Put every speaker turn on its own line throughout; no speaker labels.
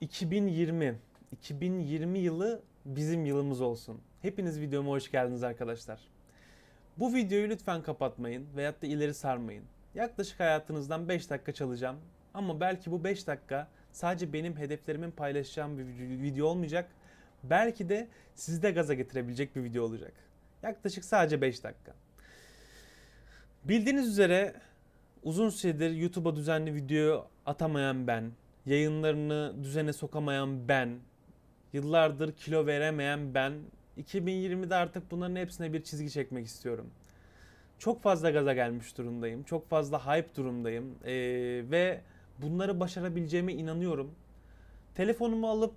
2020. 2020 yılı bizim yılımız olsun. Hepiniz videoma hoş geldiniz arkadaşlar. Bu videoyu lütfen kapatmayın veyahut da ileri sarmayın. Yaklaşık hayatınızdan 5 dakika çalacağım. Ama belki bu 5 dakika sadece benim hedeflerimin paylaşacağım bir video olmayacak. Belki de sizi de gaza getirebilecek bir video olacak. Yaklaşık sadece 5 dakika. Bildiğiniz üzere uzun süredir YouTube'a düzenli video atamayan ben, yayınlarını düzene sokamayan ben, yıllardır kilo veremeyen ben, 2020'de artık bunların hepsine bir çizgi çekmek istiyorum. Çok fazla gaza gelmiş durumdayım, çok fazla hype durumdayım Ee, ve bunları başarabileceğime inanıyorum. Telefonumu alıp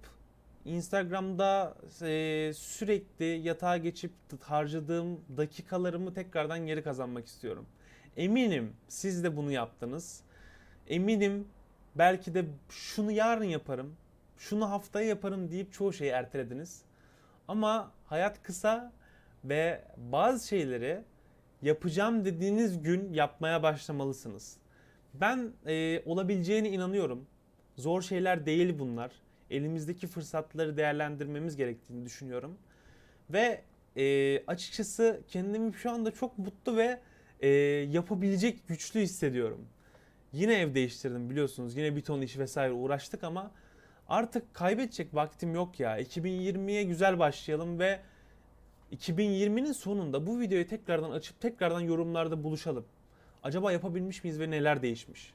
Instagram'da e, sürekli yatağa geçip harcadığım dakikalarımı tekrardan geri kazanmak istiyorum. Eminim siz de bunu yaptınız. Eminim belki de şunu yarın yaparım, şunu haftaya yaparım deyip çoğu şeyi ertelediniz. Ama hayat kısa ve bazı şeyleri yapacağım dediğiniz gün yapmaya başlamalısınız. Ben e, olabileceğine inanıyorum. Zor şeyler değil bunlar. Elimizdeki fırsatları değerlendirmemiz gerektiğini düşünüyorum. Ve e, açıkçası kendimi şu anda çok mutlu ve e, yapabilecek güçlü hissediyorum. Yine ev değiştirdim biliyorsunuz. Yine bir ton iş vesaire uğraştık ama artık kaybedecek vaktim yok ya. 2020'ye güzel başlayalım ve 2020'nin sonunda bu videoyu tekrardan açıp tekrardan yorumlarda buluşalım. Acaba yapabilmiş miyiz ve neler değişmiş?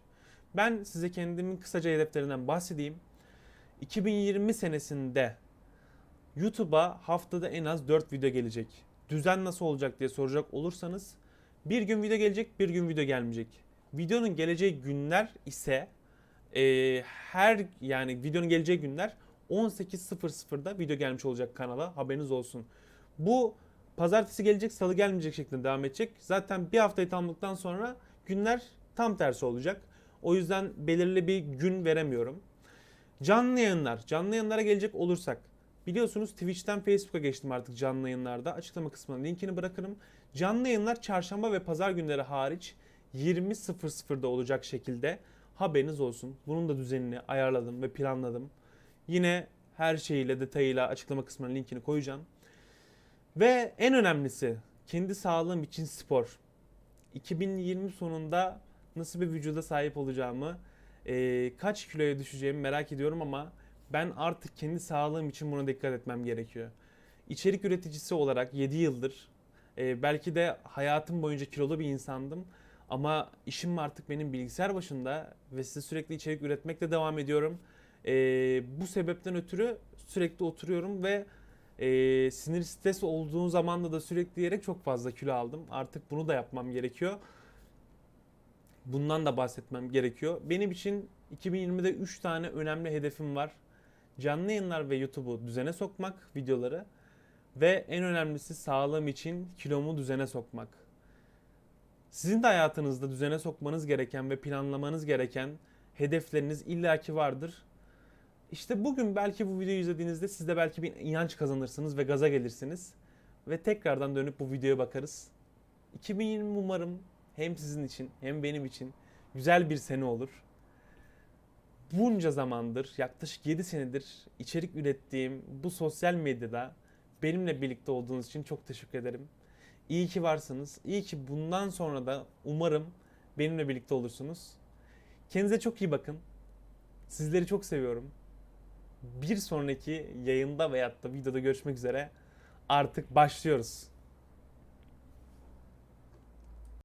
Ben size kendimin kısaca hedeflerinden bahsedeyim. 2020 senesinde YouTube'a haftada en az 4 video gelecek. Düzen nasıl olacak diye soracak olursanız bir gün video gelecek, bir gün video gelmeyecek. Videonun geleceği günler ise e, her yani videonun geleceği günler 18.00'da video gelmiş olacak kanala haberiniz olsun. Bu pazartesi gelecek, salı gelmeyecek şeklinde devam edecek. Zaten bir haftayı tamamladıktan sonra günler tam tersi olacak. O yüzden belirli bir gün veremiyorum. Canlı yayınlar. Canlı yayınlara gelecek olursak. Biliyorsunuz Twitch'ten Facebook'a geçtim artık canlı yayınlarda. Açıklama kısmına linkini bırakırım. Canlı yayınlar çarşamba ve pazar günleri hariç 20.00'da olacak şekilde haberiniz olsun. Bunun da düzenini ayarladım ve planladım. Yine her şeyiyle detayıyla açıklama kısmına linkini koyacağım. Ve en önemlisi kendi sağlığım için spor. 2020 sonunda nasıl bir vücuda sahip olacağımı, e, kaç kiloya düşeceğimi merak ediyorum ama ben artık kendi sağlığım için buna dikkat etmem gerekiyor. İçerik üreticisi olarak 7 yıldır e, belki de hayatım boyunca kilolu bir insandım ama işim artık benim bilgisayar başında ve size sürekli içerik üretmekle devam ediyorum. E, bu sebepten ötürü sürekli oturuyorum ve e, sinir stres olduğu zamanda da sürekli yiyerek çok fazla kilo aldım. Artık bunu da yapmam gerekiyor. Bundan da bahsetmem gerekiyor. Benim için 2020'de 3 tane önemli hedefim var. Canlı yayınlar ve YouTube'u düzene sokmak, videoları ve en önemlisi sağlığım için kilomu düzene sokmak. Sizin de hayatınızda düzene sokmanız gereken ve planlamanız gereken hedefleriniz illaki vardır. İşte bugün belki bu videoyu izlediğinizde siz de belki bir inanç kazanırsınız ve gaza gelirsiniz. Ve tekrardan dönüp bu videoya bakarız. 2020 umarım hem sizin için hem benim için güzel bir sene olur. Bunca zamandır, yaklaşık 7 senedir içerik ürettiğim bu sosyal medyada benimle birlikte olduğunuz için çok teşekkür ederim. İyi ki varsınız. İyi ki bundan sonra da umarım benimle birlikte olursunuz. Kendinize çok iyi bakın. Sizleri çok seviyorum. Bir sonraki yayında veyahut da videoda görüşmek üzere. Artık başlıyoruz.